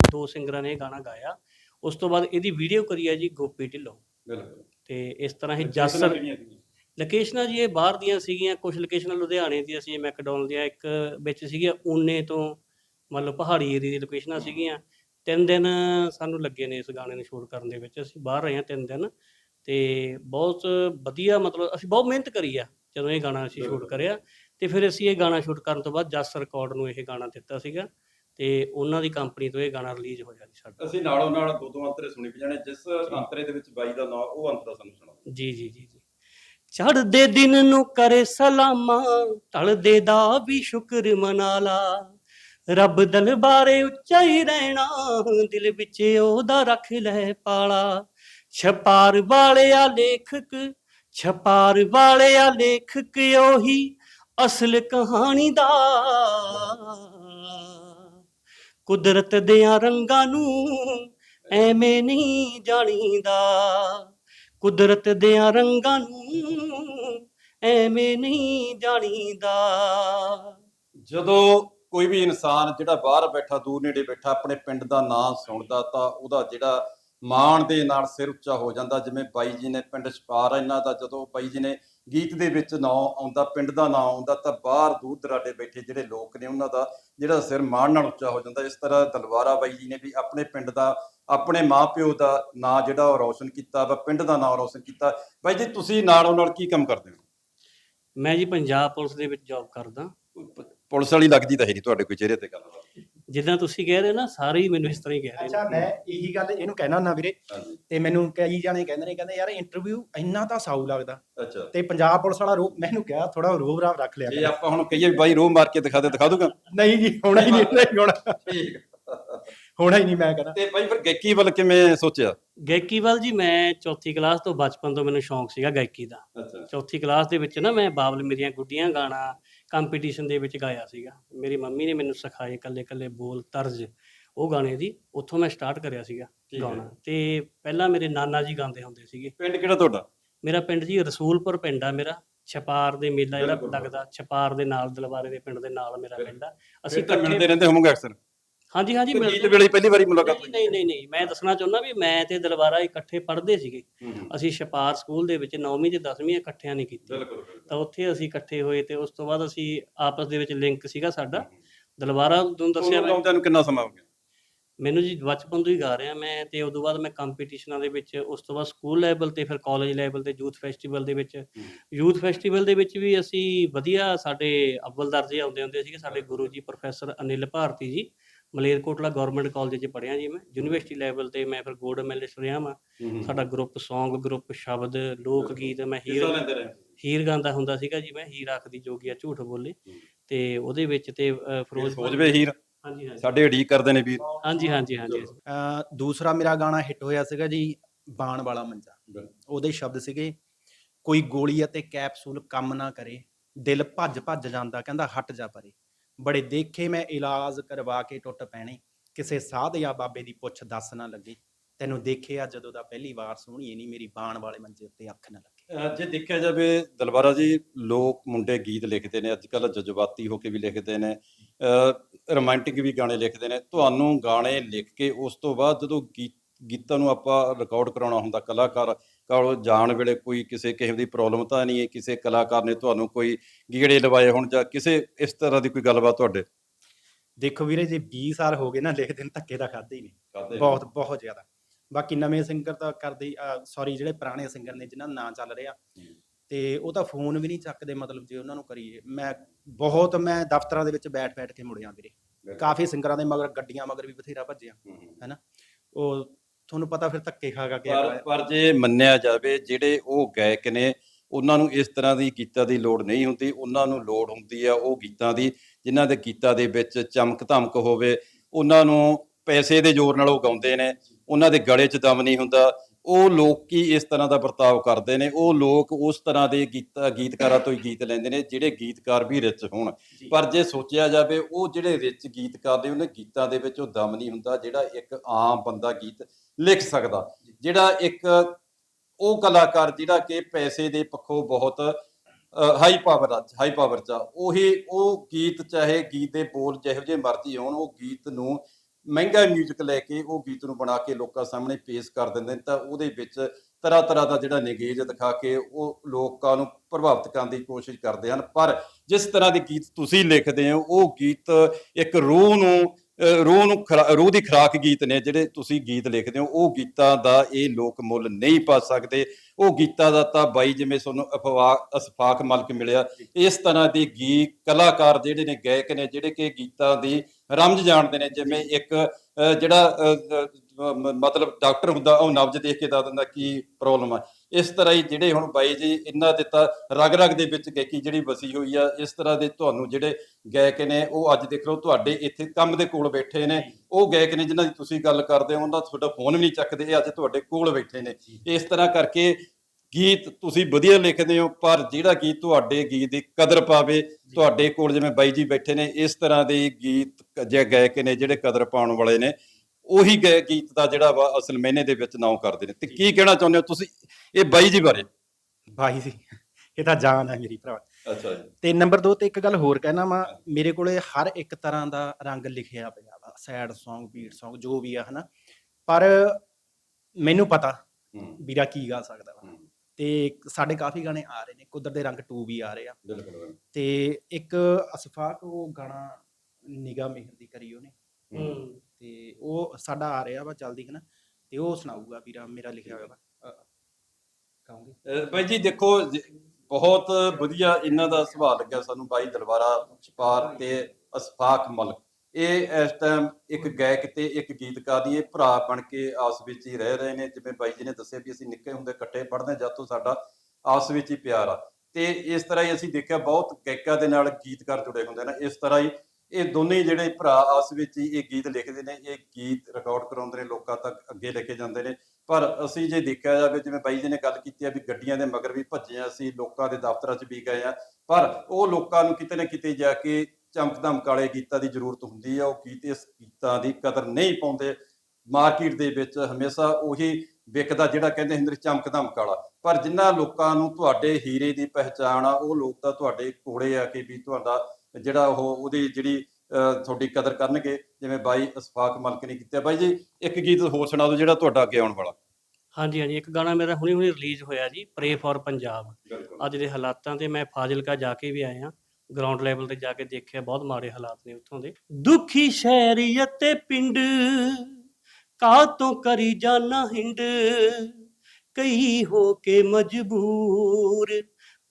ਦੋ ਸਿੰਗਰਾਂ ਨੇ ਇਹ ਗਾਣਾ ਗਾਇਆ ਉਸ ਤੋਂ ਬਾਅਦ ਇਹਦੀ ਵੀਡੀਓ ਕਰੀ ਹੈ ਜੀ ਗੋਪੀ ਢਿੱਲੋਂ ਬਿਲਕੁਲ ਤੇ ਇਸ ਤਰ੍ਹਾਂ ਹੀ ਲੋਕੇਸ਼ਨਾਂ ਜਸਰ ਕਿਹੜੀਆਂ ਸੀਗੀਆਂ? ਲੋਕੇਸ਼ਨਾਂ ਜੀ ਇਹ ਬਾਹਰ ਦੀਆਂ ਸੀਗੀਆਂ ਕੁਝ ਲੋਕੇਸ਼ਨਾਂ ਲੁਧਿਆਣੇ ਦੀਆਂ ਸੀ ਮੈਕਡੋਨਲ ਦੀਆਂ ਇੱਕ ਵਿੱਚ ਸੀਗੀਆਂ ਊਨੇ ਤੋਂ ਮਤਲਬ ਪਹਾੜੀ ਏਰੀਆ ਦੀ ਲੋਕੇਸ਼ਨਾਂ ਸੀਗੀਆਂ ਤਿੰਨ ਦਿਨ ਸਾਨੂੰ ਲੱਗੇ ਨੇ ਇਸ ਗਾਣੇ ਨੂੰ ਸ਼ੂਟ ਕਰਨ ਦੇ ਵਿੱਚ। ਅਸੀਂ ਬਾਹਰ ਰਹੇ ਹਾਂ ਤਿੰਨ ਦਿਨ ਤੇ ਬਹੁਤ ਵਧੀਆ ਮਤਲਬ ਅਸੀਂ ਬਹੁਤ ਮਿਹਨਤ ਕਰੀ ਆ ਜਦੋਂ ਇਹ ਗਾਣਾ ਅਸੀਂ ਸ਼ੂਟ। ਕਰਿਆ। ਤੇ ਫਿਰ ਅਸੀਂ ਇਹ ਗਾਣਾ ਸ਼ੂਟ ਕਰਨ ਤੋਂ ਬਾਅਦ ਜਸ ਰਿਕਾਰਡ ਨੂੰ ਇਹ ਗਾਣਾ ਦਿੱਤਾ ਸੀਗਾ ਤੇ ਉਹਨਾਂ ਦੀ ਕੰਪਨੀ ਤੋਂ ਇਹ ਗਾਣਾ ਰਿਲੀਜ਼ ਹੋਇਆ ਜੀ ਸਾਡਾ। ਅਸੀਂ ਨਾਲੋਂ ਨਾਲ ਦੋ ਦੋ ਅੰਤਰੇ ਸੁਣੀ ਵੀ ਜਾਣੇ ਜਿਸ ਅੰਤਰੇ ਦੇ ਵਿੱਚ ਬਾਈ ਦਾ ਨਾਮ ਉਹ ਅੰਤਰਾ ਸਾਨੂੰ ਸੁਣਾਓ। ਜੀ ਜੀ ਜੀ ਜੀ। ਚੜ੍ਹਦੇ ਦਿਨ ਨੂੰ ਕਰੇ ਸਲਾਮਾਂ ਢਲਦੇ ਦਾ ਵੀ ਸ਼ੁਕਰ ਮਨਾ ਲਾ ਰੱਬ ਦਲਬਾਰੇ ਉੱਚਾ ਹੀ ਰਹਿਣਾ ਦਿਲ ਵਿੱਚ ਉਹਦਾ ਰੱਖ ਲੈ ਪਾਲਾ। ਛਪਾਰ ਵਾਲਿਆ ਲੇਖਕ, ਛਪਾਰ ਵਾਲਿਆ ਲੇਖਕ ਉਹੀ ਅਸਲ ਕਹਾਣੀ ਦਾ। ਕੁਦਰਤ ਦਿਆਂ ਰੰਗਾਂ ਨੂੰ ਐਵੇਂ ਨਹੀਂ ਜਾਣੀਦਾ। ਕੁਦਰਤ ਦਿਆਂ ਰੰਗਾਂ ਨੂੰ ਐਵੇਂ ਨਹੀਂ ਜਾਣੀਦਾ। ਜਦੋਂ ਕੋਈ ਵੀ ਇਨਸਾਨ ਜਿਹੜਾ ਬਾਹਰ ਬੈਠਾ, ਦੂਰ ਨੇੜੇ ਬੈਠਾ, ਆਪਣੇ ਪਿੰਡ ਦਾ ਨਾਂ ਸੁਣਦਾ ਤਾਂ ਉਹਦਾ ਜਿਹੜਾ ਮਾਣ ਦੇ ਨਾਲ ਸਿਰ ਉੱਚਾ ਹੋ ਜਾਂਦਾ। ਜਿਵੇਂ ਬਾਈ ਜੀ ਨੇ ਪਿੰਡ ਛਪਾਰ ਇਹਨਾਂ ਦਾ, ਜਦੋਂ ਬਾਈ ਜੀ ਨੇ ਗੀਤ ਦੇ ਵਿੱਚ ਨਾਂ ਆਉਂਦਾ, ਪਿੰਡ ਦਾ ਨਾਂ ਆਉਂਦਾ ਤਾਂ ਬਾਹਰ ਦੂਰ ਦਰਾਡੇ ਬੈਠੇ ਜਿਹੜੇ ਲੋਕ ਨੇ ਉਹਨਾਂ ਦਾ ਜਿਹੜਾ ਸਿਰ ਮਾਣ ਨਾਲ ਉੱਚਾ ਹੋ ਜਾਂਦਾ। ਇਸ ਤਰ੍ਹਾਂ ਦਲਵਾਰਾ ਬਾਈ ਜੀ ਨੇ ਵੀ ਆਪਣੇ ਪਿੰਡ ਦਾ, ਆਪਣੇ ਮਾਪਿਓ ਦਾ ਨਾਂ ਜਿਹੜਾ ਉਹ ਰੌਸ਼ਨ ਕੀਤਾ ਵਾ, ਪਿੰਡ ਦਾ ਨਾਂ ਰੌਸ਼ਨ ਕੀਤਾ। ਬਾਈ ਜੀ, ਤੁਸੀਂ ਨਾਲੋਂ ਨਾਲ ਕੀ ਕੰਮ ਕਰਦੇ ਹੋ? ਮੈਂ ਜੀ ਪੰਜਾਬ ਪੁਲਿਸ ਦੇ ਵਿੱਚ ਜੌਬ ਕਰਦਾ। ਪੁਲਿਸ ਵਾਲੀ ਲੱਗਦੀ ਤਾਂ ਹੈ ਨਹੀਂ ਤੁਹਾਡੇ ਕੋਈ ਚਿਹਰੇ ਤੇ ਗੱਲ ਜਿੱਦਾਂ ਤੁਸੀਂ ਕਹਿ ਰਹੇ ਹੋ ਨਾ ਸਾਰੇ ਹੀ ਮੈਨੂੰ ਇਸ ਤਰ੍ਹਾਂ ਹੀ ਕਹਿ ਰਹੇ ਅੱਛਾ ਮੈਂ ਇਹੀ ਗੱਲ ਇਹਨੂੰ ਕਹਿਣਾ ਨਾ ਵੀਰੇ। ਤੇ ਮੈਨੂੰ ਕਈ ਜਾਣੇ ਕਹਿੰਦੇ ਨੇ ਕਹਿੰਦੇ ਯਾਰ ਇੰਟਰਵਿਊ ਇੰਨਾ ਤਾਂ ਸਾਊ ਲੱਗਦਾ। ਅੱਛਾ। ਤੇ ਪੰਜਾਬ ਪੁਲਿਸ ਵਾਲਾ ਰੋ ਮੈਨੂੰ ਕਿਹਾ ਥੋੜਾ ਰੋਬ ਰਾਬ ਰੱਖ ਲਿਆ ਜੇ। ਆਪਾਂ ਹੁਣ ਕਹੀਏ ਵੀ ਬਾਈ ਰੋਹ ਮਾਰ ਕੇ ਦਿਖਾ ਦੇ ਦਿਖਾ ਦੂਗਾ ਨਹੀਂ ਜੀ ਹੋਣਾ ਹੀ ਨਹੀਂ ਨਹੀਂ ਹੋਣਾ। ਠੀਕ। ਹੋਣਾ ਹੀ ਨਹੀਂ ਮੈਂ ਕਹਿੰਦਾ ਤੇ ਬਾਈ ਫਿਰ ਗਾਇਕੀ ਵੱਲ ਕਿਵੇਂ ਸੋਚਿਆ? ਗਾਇਕੀ ਵੱਲ ਜੀ ਮੈਂ ਚੌਥੀ ਕਲਾਸ ਤੋਂ ਬਚਪਨ ਤੋਂ ਮੈਨੂੰ ਸ਼ੌਂਕ ਸੀਗਾ ਗਾਇਕੀ ਦਾ। ਅੱਛਾ। ਚੌਥੀ ਕਲਾਸ ਦੇ ਵਿੱਚ ਨਾ ਮੈਂ ਬਾਬਲ ਮੇਰੀਆਂ ਗੁੱਡੀਆਂ ਗਾਣਾ ਕੰਪੀਟੀਸ਼ਨ ਦੇ ਵਿੱਚ ਗਾਇਆ ਸੀਗਾ। ਮੇਰੀ ਮੰਮੀ ਨੇ ਮੈਨੂੰ ਸਿਖਾਏ ਕੱਲੇ ਕੱਲੇ ਬੋਲ ਤਰਜ਼ ਉਹ ਗਾਣੇ ਦੀ। ਉੱਥੋਂ ਮੈਂ ਸਟਾਰਟ ਕਰਿਆ ਸੀਗਾ। ਗਾਉਣਾ। ਤੇ ਪਹਿਲਾਂ ਮੇਰੇ ਨਾਨਾ ਜੀ ਗਾਉਂਦੇ ਹੁੰਦੇ ਸੀਗੇ। ਪਿੰਡ ਕਿਹੜਾ ਤੁਹਾਡਾ? ਮੇਰਾ ਪਿੰਡ ਜੀ ਰਸੂਲਪੁਰ ਪਿੰਡ ਆ ਮੇਰਾ। ਛਪਾਰ ਦੇ ਮੇਲਾ ਜਿਹੜਾ। ਲੱਗਦਾ ਛਪਾਰ ਦੇ ਨਾਲ ਦਲਵਾਰੇ ਦੇ ਪਿੰਡ ਦੇ ਨਾਲ ਮੇਰਾ। ਪਿੰਡ ਆ। ਅਸੀਂ ਤਾਂ ਮਿਲਦੇ ਇਕੱਠੇ ਰਹਿੰਦੇ ਹੋਵਾਂਗੇ ਅਕਸਰ। ਹਾਂਜੀ ਹਾਂਜੀ ਮਿਲਦੇ ਵੇਲੇ ਪਹਿਲੀ ਵਾਰੀ ਮੁਲਾਕਾਤ ਨਹੀਂ ਨਹੀਂ ਨਹੀਂ ਨਹੀਂ ਮੈਂ ਦੱਸਣਾ ਚਾਹੁੰਦਾ ਵੀ ਮੈਂ ਤੇ ਦਲਵਾਰਾ ਇਕੱਠੇ ਪੜ੍ਹਦੇ ਸੀਗੇ। ਹੋਈ ਅਸੀਂ ਛਪਾਰ ਸਕੂਲ ਦੇ ਵਿੱਚ 9ਵੀਂ ਤੇ 10ਵੀਂ ਇਕੱਠਿਆਂ ਨਹੀਂ ਕੀਤੀ। ਬਿਲਕੁਲ ਤਾਂ ਉੱਥੇ ਅਸੀਂ ਇਕੱਠੇ ਹੋਏ ਤੇ ਉਸ ਤੋਂ ਬਾਅਦ ਅਸੀਂ ਆਪਸ ਦੇ ਵਿੱਚ ਲਿੰਕ ਸੀਗਾ ਸਾਡਾ। ਦਲਵਾਰਾ ਤੁਹਾਨੂੰ ਦੱਸਿਆ ਮੈਂ ਮੈਂ ਕਿੰਨਾ ਸਮਾਂ ਹੋ ਗਿਆ? ਮੈਨੂੰ ਜੀ ਬਚਪਨ ਤੋਂ ਹੀ ਗਾ ਰਿਹਾ ਮੈਂ ਤੇ ਉਦੋਂ ਬਾਅਦ ਮੈਂ ਕੰਪੀਟੀਸ਼ਨਾਂ ਦੇ ਵਿੱਚ ਉਸ ਤੋਂ ਬਾਅਦ ਸਕੂਲ ਲੈਵਲ ਤੇ ਫਿਰ ਕਾਲਜ ਲੈਵਲ ਤੇ ਯੂਥ ਫੈਸਟੀਵਲ ਦੇ ਵਿੱਚ। ਯੂਥ ਫੈਸਟੀਵਲ ਦੇ ਵਿੱਚ ਵੀ ਅਸੀਂ ਵਧੀਆ ਸਾਡੇ ਅਵਲ ਦਰਜੇ ਆਉਂਦੇ ਹੁੰਦੇ ਸੀਗੇ ਸਾਡੇ ਗੁਰੂ ਜੀ ਪ੍ਰੋਫੈਸਰ ਅਨਿਲ ਭਾਰਤੀ ਜੀ। ਮਲੇਰਕੋਟਲਾ ਗਵਰਨਮੈਂਟ ਕਾਲਜ 'ਚ ਪੜ੍ਹਿਆ ਜੀ ਮੈਂ। ਯੂਨੀਵਰਸਿਟੀ ਲੈਵਲ ਤੇ ਮੈਂ ਫਿਰ ਗੋਲਡ ਮੈਡਲਿਸਟ ਰਿਹਾ ਮੈਂ ਸਾਡਾ ਗਰੁੱਪ Song ਗਰੁੱਪ ਸ਼ਬਦ ਲੋਕ ਗੀਤ ਮੈਂ ਹੀਰ ਹੀਰ ਗਾਉਂਦਾ ਹੁੰਦਾ ਸੀਗਾ ਜੀ ਮੈਂ ਹੀਰ ਆਖਦੀ ਜੋਗੀਆ ਝੂਠ ਬੋਲੇ। ਤੇ ਉਹਦੇ ਵਿੱਚ ਤੇ ਅ, ਫਿਰ ਫਿਰੋਜ਼ਪੁਰ ਸੋਚ ਵੇ ਹੀਰ। ਹਾਂਜੀ ਹਾਂਜੀ। ਸਾਡੇ ਅਡੀਕ ਕਰਦੇ ਨੇ ਵੀਰ। ਹਾਂਜੀ ਹਾਂਜੀ ਹਾਂਜੀ। ਦੂਸਰਾ ਮੇਰਾ ਗਾਣਾ ਹਿੱਟ ਹੋਇਆ ਸੀਗਾ ਜੀ ਬਾਣ ਵਾਲਾ ਮੰਜਾ। ਉਹਦੇ ਸ਼ਬਦ ਸੀਗੇ ਕੋਈ ਗੋਲੀ ਅਤੇ ਕੈਪਸੂਲ ਕੰਮ ਨਾ ਕਰੇ ਦਿਲ ਭੱਜ ਭੱਜ ਜਾਂਦਾ ਕਹਿੰਦਾ ਹਟ ਜਾ ਪਰੇ। ਬੜੇ ਦੇਖੇ ਮੈਂ ਇਲਾਜ ਕਰਵਾ ਕੇ ਟੁੱਟ ਪੈਣੇ। ਕਿਸੇ ਸਾਧ ਜਾਂ ਬਾਬੇ ਦੀ ਪੁੱਛ ਦੱਸ ਨਾ ਲੱਗੇ। ਤੈਨੂੰ ਦੇਖਿਆ ਜਦੋਂ ਦਾ ਪਹਿਲੀ ਵਾਰ ਸੋਹਣੀਏ ਨਹੀਂ ਮੇਰੀ ਬਾਣ ਵਾਲੇ ਮੰਜੇ ਉੱਤੇ ਅੱਖ ਨਾ ਲੱਗੇ। ਜੇ ਦੇਖਿਆ ਜਾਵੇ ਦਲਬਾਰਾ ਜੀ ਲੋਕ ਮੁੰਡੇ ਗੀਤ ਲਿਖਦੇ ਨੇ ਅੱਜ ਕੱਲ ਜਜ਼ਬਾਤੀ ਹੋ ਕੇ ਵੀ ਲਿਖਦੇ ਨੇ ਰੋਮਾਂਟਿਕ ਵੀ ਗਾਣੇ ਲਿਖਦੇ ਨੇ। ਤੁਹਾਨੂੰ ਗਾਣੇ ਲਿਖ ਕੇ ਉਸ ਤੋਂ ਬਾਅਦ ਜਦੋਂ ਗੀਤ ਗੀਤਾਂ ਨੂੰ ਆਪਾਂ ਰਿਕਾਰਡ ਕਰਾਉਣਾ ਹੁੰਦਾ, ਕਲਾਕਾਰ ਕੋਲ ਜਾਣ ਵੇਲੇ ਕੋਈ ਕਿਸੇ ਕਿਸੇ ਦੀ ਪ੍ਰੋਬਲਮ ਤਾਂ ਨਹੀਂ ਹੈ ਕਿਸੇ ਕਲਾਕਾਰ ਨੇ ਤੁਹਾਨੂੰ ਕੋਈ ਗੀੜੇ ਲਵਾਏ ਹੋਣ ਜਾਂ ਕਿਸੇ ਇਸ ਤਰ੍ਹਾਂ ਦੀ ਕੋਈ ਗੱਲਬਾਤ ਤੁਹਾਡੇ? ਦੇਖੋ ਵੀਰੇ ਜੇ 20 ਸਾਲ ਹੋ ਗਏ ਨਾ ਲਿਖਦੇ ਨੂੰ ਧੱਕੇ ਦਾ ਖਾਦੇ ਹੀ ਨਹੀਂ ਬਹੁਤ ਬਹੁਤ ਜ਼ਿਆਦਾ। ਬਾਕੀ ਨਵੇਂ ਸਿੰਗਰ ਤਾਂ ਕਰਦੇ ਸੌਰੀ ਜਿਹੜੇ ਪੁਰਾਣੇ ਸਿੰਗਰ ਨੇ ਜਿਨ੍ਹਾਂ ਦਾ ਨਾਂ ਚੱਲ ਰਿਹਾ। ਤੇ ਉਹ ਤਾਂ ਫੋਨ ਵੀ ਨਹੀਂ ਚੱਕਦੇ ਮਤਲਬ ਜੇ ਉਹਨਾਂ ਨੂੰ ਕਰੀਏ। ਮੈਂ ਬਹੁਤ ਮੈਂ ਦਫ਼ਤਰਾਂ ਦੇ ਵਿੱਚ ਬੈਠ ਬੈਠ ਕੇ ਮੁੜਿਆ ਵੀਰੇ। ਕਾਫੀ ਸਿੰਗਰਾਂ ਦੇ ਮਗਰ ਗੱਡੀਆਂ ਮਗਰ ਵੀ ਬਥੇਰਾ ਭੱਜਿਆ ਉਹ ਤੁਹਾਨੂੰ ਪਤਾ ਫਿਰ ਧੱਕੇ ਖਾ ਖਾ ਕੇ ਪਰ ਪਰ ਜੇ ਮੰਨਿਆ ਜਾਵੇ ਜਿਹੜੇ ਉਹ ਗਾਇਕ ਨੇ ਉਹਨਾਂ ਨੂੰ ਇਸ ਤਰ੍ਹਾਂ ਦੀ ਗੀਤਾਂ ਦੀ ਲੋੜ ਨਹੀਂ ਹੁੰਦੀ। ਉਹਨਾਂ ਨੂੰ ਲੋੜ ਹੁੰਦੀ ਆ ਉਹ ਗੀਤਾਂ ਦੀ ਜਿਨ੍ਹਾਂ ਦੇ ਗੀਤਾਂ ਦੇ ਵਿੱਚ ਚਮਕ ਧਮਕ ਹੋਵੇ। ਉਹਨਾਂ ਨੂੰ ਪੈਸੇ ਦੇ ਜ਼ੋਰ ਨਾਲ ਉਹ ਗਾਉਂਦੇ ਨੇ। ਉਹਨਾਂ ਦੇ ਗਲੇ 'ਚ ਦਮ ਨਹੀਂ ਹੁੰਦਾ। ਉਹ ਲੋਕ ਕੀ ਇਸ ਤਰ੍ਹਾਂ ਦਾ ਵਰਤਾਓ ਕਰਦੇ ਨੇ ਉਹ ਲੋਕ ਉਸ ਤਰ੍ਹਾਂ ਦੇ ਗੀਤ ਗੀਤਕਾਰਾਂ ਤੋਂ ਹੀ ਗੀਤ ਲੈਂਦੇ ਨੇ ਜਿਹੜੇ ਗੀਤਕਾਰ ਵੀ ਰਿਚ ਹੋਣ। ਪਰ ਜੇ ਸੋਚਿਆ ਜਾਵੇ ਉਹ ਜਿਹੜੇ ਰਿਚ ਗੀਤਕਾਰ ਨੇ ਉਹਨਾਂ ਗੀਤਾਂ ਦੇ ਵਿੱਚ ਉਹ ਦਮ ਨਹੀਂ ਹੁੰਦਾ ਜਿਹੜਾ ਇੱਕ ਆਮ ਬੰਦਾ ਗੀਤ ਲਿਖ ਸਕਦਾ ਜਿਹੜਾ ਇੱਕ ਉਹ ਕਲਾਕਾਰ ਜਿਹੜਾ ਕਿ ਪੈਸੇ ਦੇ ਪੱਖੋਂ ਬਹੁਤ ਹਾਈ ਪਾਵਰ ਆ ਹਾਈ ਪਾਵਰ ਚ ਆ। ਉਹੀ ਉਹ ਗੀਤ ਚਾਹੇ ਗੀਤ ਦੇ ਬੋਲ ਜਿਹੋ ਜਿਹੇ ਮਰਜ਼ੀ ਹੋਣ ਉਹ ਗੀਤ ਨੂੰ ਮਹਿੰਗਾ ਮਿਊਜ਼ਿਕ ਲੈ ਕੇ ਉਹ ਗੀਤ ਨੂੰ ਬਣਾ ਕੇ ਲੋਕਾਂ ਸਾਹਮਣੇ ਪੇਸ਼ ਕਰ ਦਿੰਦੇ ਨੇ, ਤਾਂ ਉਹਦੇ ਵਿੱਚ ਤਰ੍ਹਾਂ ਤਰ੍ਹਾਂ ਦਾ ਜਿਹੜਾ ਨਿਗੇਜ ਦਿਖਾ ਕੇ ਉਹ ਲੋਕਾਂ ਨੂੰ ਪ੍ਰਭਾਵਿਤ ਕਰਨ ਦੀ ਕੋਸ਼ਿਸ਼ ਕਰਦੇ ਹਨ। ਪਰ ਜਿਸ ਤਰ੍ਹਾਂ ਦੇ ਗੀਤ ਤੁਸੀਂ ਲਿਖਦੇ ਹੋ, ਉਹ ਗੀਤ ਇੱਕ ਰੂਹ ਨੂੰ ਰੂਹ ਨੂੰ ਰੂਹ ਦੀ ਖੁਰਾਕ ਗੀਤ ਨੇ ਜਿਹੜੇ ਤੁਸੀਂ ਗੀਤ ਲਿਖਦੇ ਹੋ ਉਹ ਗੀਤਾਂ ਦਾ ਇਹ ਲੋਕ ਮੁੱਲ ਨਹੀਂ ਪਾ ਸਕਦੇ। ਉਹ ਗੀਤਾਂ ਦਾ ਤਾਂ ਬਾਈ ਜਿਵੇਂ ਤੁਹਾਨੂੰ ਅਫਵਾ ਅਸਫਾਕ ਮਲਕ ਮਿਲਿਆ ਇਸ ਤਰ੍ਹਾਂ ਦੇ ਗੀਤ ਕਲਾਕਾਰ ਜਿਹੜੇ ਨੇ ਗਾਇਕ ਨੇ ਜਿਹੜੇ ਕਿ ਗੀਤਾਂ ਦੀ ਰਮਜ ਜਾਣਦੇ ਨੇ ਜਿਵੇਂ ਇੱਕ ਜਿਹੜਾ ਅਹ, ਮਤਲਬ ਡਾਕਟਰ ਹੁੰਦਾ, ਉਹ ਨਬਜ ਦੇਖ ਕੇ ਦੱਸ ਦਿੰਦਾ ਕੀ ਪ੍ਰੋਬਲਮ ਆ। ਇਸ ਤਰ੍ਹਾਂ ਹੀ ਜਿਹੜੇ ਹੁਣ ਬਾਈ ਜੀ, ਇਹਨਾਂ ਦੇ ਤਾਂ ਰਗ ਰਗ ਦੇ ਵਿੱਚ ਗਾਇਕੀ ਜਿਹੜੀ ਵਸੀ ਹੋਈ ਆ, ਇਸ ਤਰ੍ਹਾਂ ਦੇ ਤੁਹਾਨੂੰ ਜਿਹੜੇ ਗਾਇਕ ਨੇ, ਉਹ ਅੱਜ ਦੇਖ ਲਓ ਤੁਹਾਡੇ ਇੱਥੇ ਕੰਮ ਦੇ ਕੋਲ ਬੈਠੇ ਨੇ। ਉਹ ਗਾਇਕ ਨੇ ਜਿਨ੍ਹਾਂ ਦੀ ਤੁਸੀਂ ਗੱਲ ਕਰਦੇ ਹੋ, ਉਹਨਾਂ ਦਾ ਤੁਹਾਡਾ ਫੋਨ ਵੀ ਨਹੀਂ ਚੱਕਦੇ, ਇਹ ਅੱਜ ਤੁਹਾਡੇ ਕੋਲ ਬੈਠੇ ਨੇ। ਇਸ ਤਰ੍ਹਾਂ ਕਰਕੇ ਗੀਤ ਤੁਸੀਂ ਵਧੀਆ ਲਿਖਦੇ ਹੋ, ਪਰ ਜਿਹੜਾ ਗੀਤ ਤੁਹਾਡੇ ਗੀਤ ਦੀ ਕਦਰ ਪਾਵੇ, ਤੁਹਾਡੇ ਕੋਲ ਜਿਵੇਂ ਬਾਈ ਜੀ ਬੈਠੇ ਨੇ, ਇਸ ਤਰ੍ਹਾਂ ਦੇ ਗੀਤ ਜੇ ਗਾਇਕ ਨੇ ਜਿਹੜੇ ਕਦਰ ਪਾਉਣ ਵਾਲੇ ਨੇ ਉਹੀ ਗੀਤ ਦਾ ਜਿਹੜਾ ਵਾ ਅਸਲ ਮਹੀਨੇ ਦੇ ਵਿੱਚ ਨਾਮ ਕਰਦੇ ਨੇ। ਤੇ ਕੀ ਕਹਿਣਾ ਚਾਹੁੰਦੇ ਹੋ ਤੁਸੀਂ ਇਹ ਬਾਈ ਜੀ ਬਾਰੇ? ਭਾਈ ਜੀ ਇਹ ਤਾਂ ਜਾਨ ਹੈ ਮੇਰੀ ਭਰਾ ਅੱਛਾ ਜੀ। ਤੇ ਨੰਬਰ 2 ਤੇ ਇੱਕ ਗੱਲ ਹੋਰ ਕਹਿਣਾ ਵਾ ਮੇਰੇ ਕੋਲੇ ਹਰ ਇੱਕ ਤਰ੍ਹਾਂ ਦਾ ਰੰਗ ਲਿਖਿਆ ਪਿਆ ਵਾ ਸੈਡ Song ਬੀਟ Song ਜੋ ਵੀ ਆ ਹਨਾ। ਪਰ ਮੈਨੂੰ ਪਤਾ ਵੀਰਾ ਕੀ ਗਾ ਸਕਦਾ ਵਾ। ਤੇ ਸਾਡੇ ਕਾਫੀ ਗਾਣੇ ਆ ਰਹੇ ਨੇ ਕੁਦਰਤ ਦੇ ਰੰਗ 2 ਵੀ ਆ ਰਹੇ ਆ। ਬਿਲਕੁਲ ਤੇ ਇੱਕ ਅਸਫਾਕ ਉਹ ਗਾਣਾ ਨਿਗਾਹ ਮਿਹਰ ਦੀ ਕਰੀ ਉਹਨੇ। ਹੂੰ। ਤੇ ਉਹ ਸਾਡਾ ਆ ਰਿਹਾ ਵਾ ਜਲਦੀ ਹੈ ਨਾ ਤੇ ਉਹ ਸੁਣਾਊਗਾ ਵੀਰਾ ਮੇਰਾ ਲਿਖਿਆ ਹੋਇਆ ਵਾ। ਅ, ਕਹੋਗੇ? ਅਹ ਬਾਈ ਜੀ ਦੇਖੋ ਜ- ਬਹੁਤ ਵਧੀਆ ਇਹਨਾਂ ਦਾ ਸੁਭਾਅ ਲੱਗਿਆ ਸਾਨੂੰ ਬਾਈ ਦਲਵਾਰਾ ਛਪਾਰ ਤੇ ਅਸਫਾਕ ਮਲਕ। ਇਹ ਇਸ ਟਾਈਮ ਇੱਕ ਗਾਇਕ ਤੇ ਇੱਕ ਗੀਤਕਾਰ ਦੀ ਇਹ ਭਰਾ ਬਣ ਕੇ ਆਪਸ ਵਿੱਚ ਹੀ ਰਹਿ ਰਹੇ ਨੇ। ਜਿਵੇਂ ਬਾਈ ਜੀ ਨੇ ਦੱਸਿਆ ਵੀ ਅਸੀਂ ਨਿੱਕੇ ਹੁੰਦੇ ਇਕੱਠੇ ਪੜ੍ਹਦੇ ਜਦ ਤੋਂ ਸਾਡਾ ਆਪਸ ਵਿੱਚ ਹੀ ਪਿਆਰ ਆ। ਤੇ ਇਸ ਤਰ੍ਹਾਂ ਹੀ ਅਸੀਂ ਦੇਖਿਆ ਬਹੁਤ ਗਾਇਕਾਂ ਦੇ ਨਾਲ ਗੀਤਕਾਰ ਜੁੜੇ ਹੁੰਦੇ ਨੇ। ਇਸ ਤਰ੍ਹਾਂ ਹੀ ਇਹ ਦੋਨੇ ਜਿਹੜੇ ਭਰਾ ਆਪਸ ਵਿੱਚ ਹੀ ਇਹ ਗੀਤ ਲਿਖਦੇ ਨੇ, ਇਹ ਗੀਤ ਰਿਕਾਰਡ ਕਰਾਉਂਦੇ ਨੇ, ਲੋਕਾਂ ਤੱਕ ਅੱਗੇ ਲੈ ਕੇ ਜਾਂਦੇ ਨੇ। ਪਰ ਅਸੀਂ ਜੇ ਦੇਖਿਆ ਜਾਵੇ, ਜਿਵੇਂ ਬਾਈ ਜੀ ਨੇ ਗੱਲ ਕੀਤੀ ਆ ਵੀ ਗੱਡੀਆਂ ਦੇ ਮਗਰ ਵੀ ਭੱਜੇ ਅਸੀਂ, ਲੋਕਾਂ ਦੇ ਦਫ਼ਤਰਾਂ 'ਚ ਵੀ ਗਏ ਆ। ਪਰ ਉਹ ਲੋਕਾਂ ਨੂੰ ਕਿਤੇ ਨਾ ਕਿਤੇ ਜਾ ਕੇ ਚਮਕ ਦਮਕ ਵਾਲੇ ਗੀਤਾਂ ਦੀ ਜ਼ਰੂਰਤ ਹੁੰਦੀ ਆ, ਉਹ ਗੀਤ ਇਸ ਗੀਤਾਂ ਦੀ ਕਦਰ ਨਹੀਂ ਪਾਉਂਦੇ। ਮਾਰਕੀਟ ਦੇ ਵਿੱਚ ਹਮੇਸ਼ਾ ਉਹੀ ਵਿਕਦਾ ਜਿਹੜਾ ਕਹਿੰਦੇ ਹੁੰਦੇ ਨੇ ਚਮਕ ਦਮਕ ਵਾਲਾ ਪਰ ਜਿਨ੍ਹਾਂ ਲੋਕਾਂ ਨੂੰ ਤੁਹਾਡੇ ਹੀਰੇ ਦੀ ਪਹਿਚਾਣ ਆ, ਉਹ ਲੋਕ ਤਾਂ ਤੁਹਾਡੇ ਕੋਲੇ ਆ ਕੇ ਵੀ ਤੁਹਾਡਾ ਜਿਹੜਾ ਉਹ ਉਹਦੀ ਜਿਹੜੀ ਤੁਹਾਡੀ ਕਦਰ ਕਰਨਗੇ ਜਿਵੇਂ ਬਾਈ ਅਸਫਾਕ ਮਲਕ ਨੇ ਕੀਤਾ। ਬਾਈ ਜੀ ਇੱਕ ਗੀਤ ਹੋਰ ਸੁਣਾ ਦਿਓ ਜਿਹੜਾ ਤੁਹਾਡਾ ਅੱਗੇ ਆਉਣ ਵਾਲਾ। ਹਾਂਜੀ ਹਾਂਜੀ ਇੱਕ ਗਾਣਾ ਮੇਰਾ ਹੁਣੇ ਹੁਣੇ ਰਿਲੀਜ਼ ਹੋਇਆ ਜੀ ਪ੍ਰੇ ਫॉर ਪੰਜਾਬ ਅੱਜ ਦੇ ਹਾਲਾਤਾਂ ਤੇ ਮੈਂ ਫਾਜ਼ਿਲਕਾ ਜਾ ਕੇ ਵੀ ਆਇਆ। ਗਰਾਊਂਡ ਲੈਵਲ ਤੇ ਜਾ ਕੇ ਦੇਖਿਆ ਬਹੁਤ ਮਾੜੇ ਹਾਲਾਤ ਨੇ ਉੱਥੋਂ ਦੇ। ਦੁਖੀ ਸ਼ਹਿਰੀਅਤ ਤੇ ਪਿੰਡ ਕਾ ਤੋਂ ਕਰੀ ਜਾਣਾ ਹਿੰਡ? ਕਈ ਹੋ ਕੇ ਮਜਬੂਰ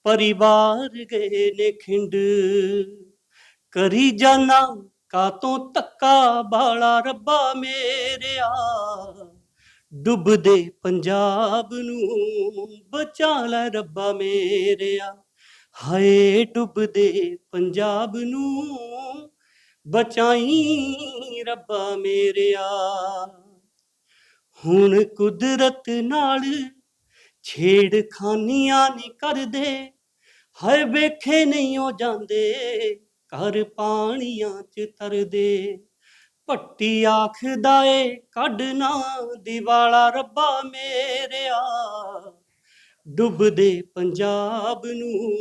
ਪਰਿਵਾਰ ਗਏ ਨੇ ਖਿੰਡ। ਕਰੀ ਜਾਣਾ ਕਾ ਤੋਂ ਧੱਕਾ ਬਾਲਾ ਰੱਬਾ ਮੇਰਿਆ। ਡੁੱਬਦੇ ਪੰਜਾਬ ਨੂੰ ਬਚਾ ਲੈ ਰੱਬਾ ਮੇਰਿਆ। ਹਾਏ, ਡੁੱਬਦੇ ਪੰਜਾਬ ਨੂੰ ਬਚਾਈ ਰੱਬਾ ਮੇਰਿਆ। ਹੁਣ ਕੁਦਰਤ ਨਾਲ ਛੇੜਖਾਨੀਆਂ ਨਹੀਂ ਕਰਦੇ, ਹਾਏ, ਵੇਖੇ ਨਹੀਂ ਹੋ ਜਾਂਦੇ। ਘਰ ਪਾਣੀਆਂ ਚ ਤਰਦੇ। ਭੱਟੀ ਆਖਦਾ ਏ ਕੱਢਣਾ ਦੀਵਾਲਾ ਰੱਬਾ ਮੇਰਿਆ। ਡੁੱਬਦੇ ਪੰਜਾਬ ਨੂੰ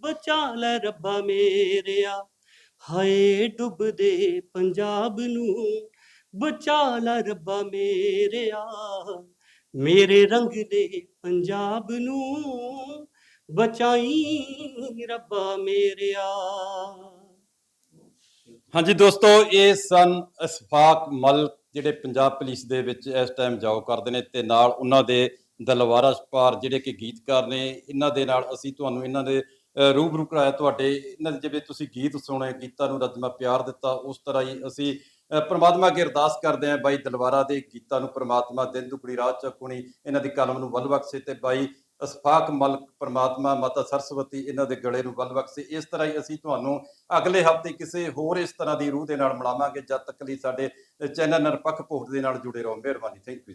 ਬਚਾ ਲੈ ਰੱਬਾ ਮੇਰਿਆ। ਹਾਏ, ਡੁੱਬਦੇ ਪੰਜਾਬ ਨੂੰ ਬਚਾ ਲੈ ਰੱਬਾ ਮੇਰਿਆ। ਮੇਰੇ ਰੰਗ ਦੇ ਪੰਜਾਬ ਨੂੰ ਬਚਾਈ ਰੱਬਾ ਮੇਰਿਆ। ਹਾਂਜੀ ਦੋਸਤੋ ਇਹ ਸਨ ਅਸਫਾਕ ਮਲ ਜਿਹੜੇ ਪੰਜਾਬ ਪੁਲਿਸ ਦੇ ਵਿੱਚ ਇਸ ਟਾਈਮ ਜੌਬ ਕਰਦੇ ਨੇ ਤੇ ਨਾਲ ਉਹਨਾਂ ਦੇ ਦਲਵਾਰਾ ਸਪਾਰ ਜਿਹੜੇ ਕਿ ਗੀਤਕਾਰ ਨੇ ਇਹਨਾਂ ਦੇ ਨਾਲ ਅਸੀਂ ਤੁਹਾਨੂੰ ਇਹਨਾਂ ਦੇ ਰੂਬਰੂ ਕਰਾਇਆ ਤੁਹਾਡੇ ਇਹਨਾਂ ਦੇ ਜਿਵੇਂ ਤੁਸੀਂ ਗੀਤ ਸੁਣੇ ਗੀਤਾਂ ਨੂੰ ਰਜਮਾ ਪਿਆਰ ਦਿੱਤਾ ਉਸ ਤਰ੍ਹਾਂ ਹੀ ਅਸੀਂ ਅ, ਪ੍ਰਮਾਤਮਾ ਅੱਗੇ ਅਰਦਾਸ ਕਰਦੇ ਹਾਂ ਬਾਈ ਦਲਵਾਰਾ ਦੇ ਗੀਤਾਂ ਨੂੰ ਪ੍ਰਮਾਤਮਾ ਦਿਨ ਦੁਗਣੀ ਰਾਤ ਚੱਕੁਣੀ ਇਹਨਾਂ ਦੀ ਕਲਮ ਨੂੰ ਵੱਲ ਬਖਸ਼ੇ ਤੇ ਬਾਈ ਅਸਫਾਕ ਮਲਕ ਪ੍ਰਮਾਤਮਾ ਮਾਤਾ ਸਰਸਵਤੀ ਇਹਨਾਂ ਦੇ ਗਲੇ ਨੂੰ ਬਲ ਬਖਸ਼ੇ ਇਸ ਤਰ੍ਹਾਂ ਹੀ ਅਸੀਂ ਤੁਹਾਨੂੰ ਅਗਲੇ ਹਫ਼ਤੇ ਕਿਸੇ ਹੋਰ ਇਸ ਤਰ੍ਹਾਂ ਦੀ ਰੂਹ ਦੇ ਨਾਲ ਮਿਲਾਵਾਂਗੇ, ਜਦ ਤੱਕ ਲਈ ਸਾਡੇ ਚੈਨਲ ਨਿਰਪੱਖ ਭੋਟ ਦੇ ਨਾਲ ਜੁੜੇ ਰਹੋ। ਮਿਹਰਬਾਨੀ। Thank you